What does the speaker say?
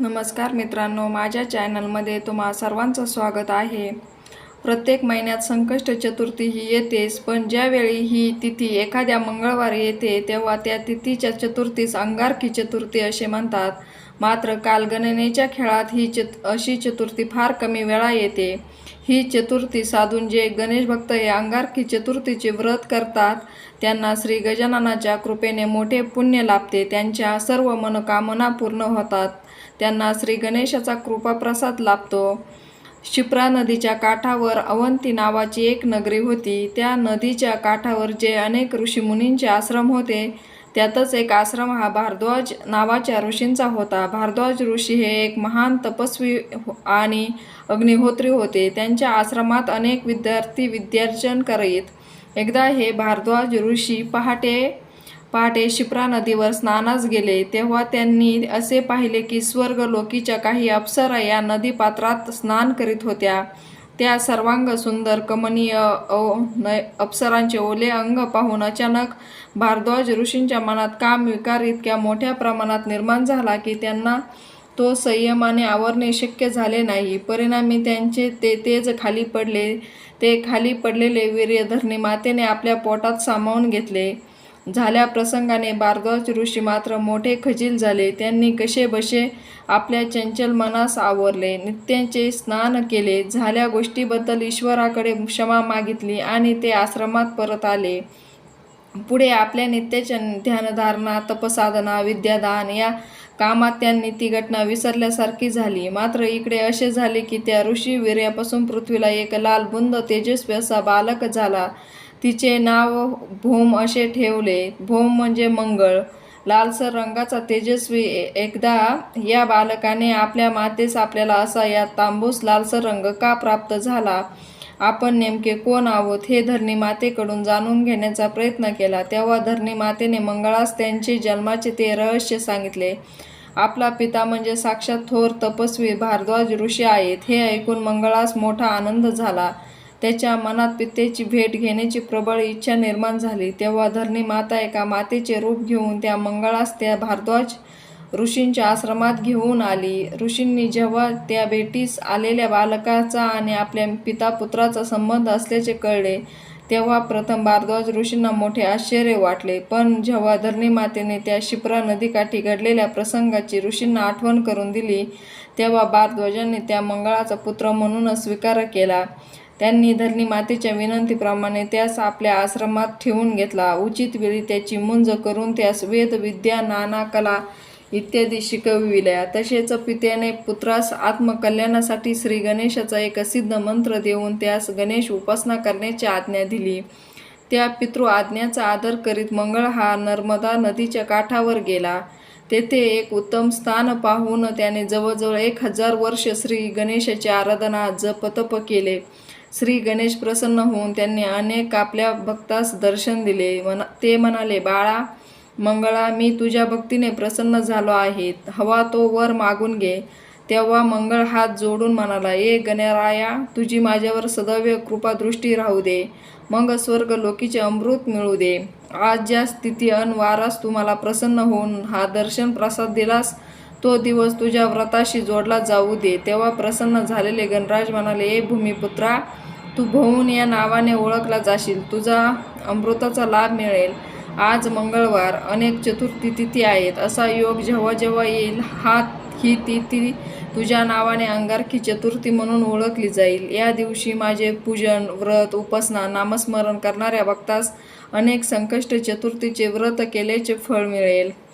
नमस्कार मित्रांनो माझ्या चॅनलमध्ये तुम्हा सर्वांचं स्वागत आहे. प्रत्येक महिन्यात संकष्ट चतुर्थी ही येतेच पण ज्यावेळी ही तिथी एखाद्या मंगळवारी येते तेव्हा त्या तिथीच्या चतुर्थीस अंगारकी चतुर्थी असे म्हणतात. मात्र कालगणनेच्या खेळात ही चत अशी चतुर्थी फार कमी वेळा येते. ही चतुर्थी साधून जे गणेश भक्त हे अंगारकी चतुर्थीचे व्रत करतात त्यांना श्री गजाननाच्या कृपेने मोठे पुण्य लाभते त्यांच्या सर्व मनोकामना पूर्ण होतात. त्यांना श्री गणेशाचा कृपाप्रसाद लाभतो. शिप्रा नदीच्या काठावर अवंती नावाची एक नगरी होती. त्या नदीच्या काठावर जे अनेक ऋषीमुनींचे आश्रम होते त्यातच एक आश्रम हा भारद्वाज नावाच्या ऋषींचा होता. भारद्वाज ऋषी हे एक महान तपस्वी हो- आणि अग्निहोत्री होते. त्यांच्या आश्रमात अनेक विद्यार्थी विद्यार्जन करीत. एकदा हे भारद्वाज ऋषी पहाटे पहाटे शिप्रा नदीवर स्नानास गेले. तेव्हा त्यांनी असे पाहिले की स्वर्ग लोकीच्या काही अप्सरा या नदीपात्रात स्नान करीत होत्या. त्या सर्वांग सुंदर कमनीय अव न अप्सरांचे ओले अंग पाहून अचानक भारद्वाज ऋषींच्या मनात काम विकार इतक्या मोठ्या प्रमाणात निर्माण झाला की त्यांना तो संयमाने आवरणे शक्य झाले नाही. परिणामी त्यांचे ते तेज खाली पडले ते खाली पडलेले वीर्यधरणी मातेने आपल्या पोटात सामावून घेतले. झाल्या प्रसंगाने भारद्वाज ऋषी मात्र मोठे खजील झाले. त्यांनी कसे बसे आपल्या चंचल मनास आवरले. नित्यांचे स्नान केले. झाल्या गोष्टीबद्दल ईश्वराकडे क्षमा मागितली आणि ते आश्रमात परत आले. पुढे आपल्या नित्याच्या ध्यानधारणा तपसाधना विद्यादान या कामात त्यांनी ती घटना विसरल्यासारखी झाली. मात्र इकडे असे झाले की त्या ऋषी वीर्यापासून पृथ्वीला एक लाल बुंद तेजस्वी असा बालक झाला. तिचे नाव भोम असे ठेवले. भोम म्हणजे मंगळ. लालसर रंगाचा तेजस्वी ए- एकदा या बालकाने आपल्या मातेस आपल्याला असा या तांबूस लालसर रंग का प्राप्त झाला? आपण नेमके कोण आहोत हे धरणी मातेकडून जाणून घेण्याचा प्रयत्न केला. तेव्हा धरणी मातेने मंगळास त्यांचे जन्माचे ते रहस्य सांगितले. आपला पिता म्हणजे साक्षात थोर तपस्वी भारद्वाज ऋषी आहेत. हे ऐकून मंगळास मोठा आनंद झाला. त्याच्या मनात पित्तेची भेट घेण्याची प्रबळ इच्छा निर्माण झाली. तेव्हा धरणी माता एका मातेचे रूप घेऊन त्या मंगळास त्या भारद्वाज ऋषींच्या आश्रमात घेऊन आली. ऋषींनी जेव्हा त्या भेटीस आलेल्या बालकाचा आणि आपल्या पिता पुत्राचा संबंध असल्याचे कळले तेव्हा प्रथम भारद्वाज ऋषींना मोठे आश्चर्य वाटले. पण जेव्हा धरणी मातेने त्या शिप्रा नदीकाठी घडलेल्या प्रसंगाची ऋषींना आठवण करून दिली तेव्हा भारद्वाजांनी त्या मंगळाचा पुत्र म्हणूनच स्वीकार केला. त्यांनी धरणी मातेच्या विनंतीप्रमाणे त्यास आपल्या आश्रमात ठेवून घेतला. उचित वेळी त्याची मुंज करून त्यास वेद विद्या नाना कला इत्यादी शिकविल्या. तसेच पित्याने पुत्रास आत्मकल्याणासाठी श्री गणेशाचा एक सिद्ध मंत्र देऊन त्यास गणेश उपासना करण्याची आज्ञा दिली. त्या पितृ आज्ञाचा आदर करीत मंगळ हा नर्मदा नदीच्या काठावर गेला. तेथे एक उत्तम स्थान पाहून त्याने जवळजवळ एक हजार वर्ष श्री गणेशाची आराधना जपतप केले. श्री गणेश प्रसन्न होऊन त्यांनी अनेक आपल्या भक्तास दर्शन दिले. मना ते म्हणाले बाळा मंगळा मी तुझ्या भक्तीने प्रसन्न झालो आहे. हवा तो वर मागून घे. तेव्हा मंगळ हात जोडून म्हणाला ए गणराया तुझी माझ्यावर सदैव कृपादृष्टी राहू दे. मग स्वर्ग लोकीचे अमृत मिळू दे. आज ज्या स्थिती अन वारास तुम्हाला प्रसन्न होऊन हा दर्शन प्रसाद दिलास तो दिवस तुझ्या व्रताशी जोडला जाऊ दे. तेव्हा प्रसन्न झालेले गणराज म्हणाले ए भूमिपुत्रा तू भोवून या नावाने ओळखला जाशील. तुझा अमृताचा लाभ मिळेल. आज मंगळवार अनेक चतुर्थी तिथी आहेत. असा योग जेव्हा जेव्हा येईल हा ही तिथी तुझ्या नावाने अंगारकी चतुर्थी म्हणून ओळखली जाईल. या दिवशी माझे पूजन व्रत उपासना नामस्मरण करणाऱ्या भक्तास अनेक संकष्ट चतुर्थीचे व्रत केल्याचे फळ मिळेल.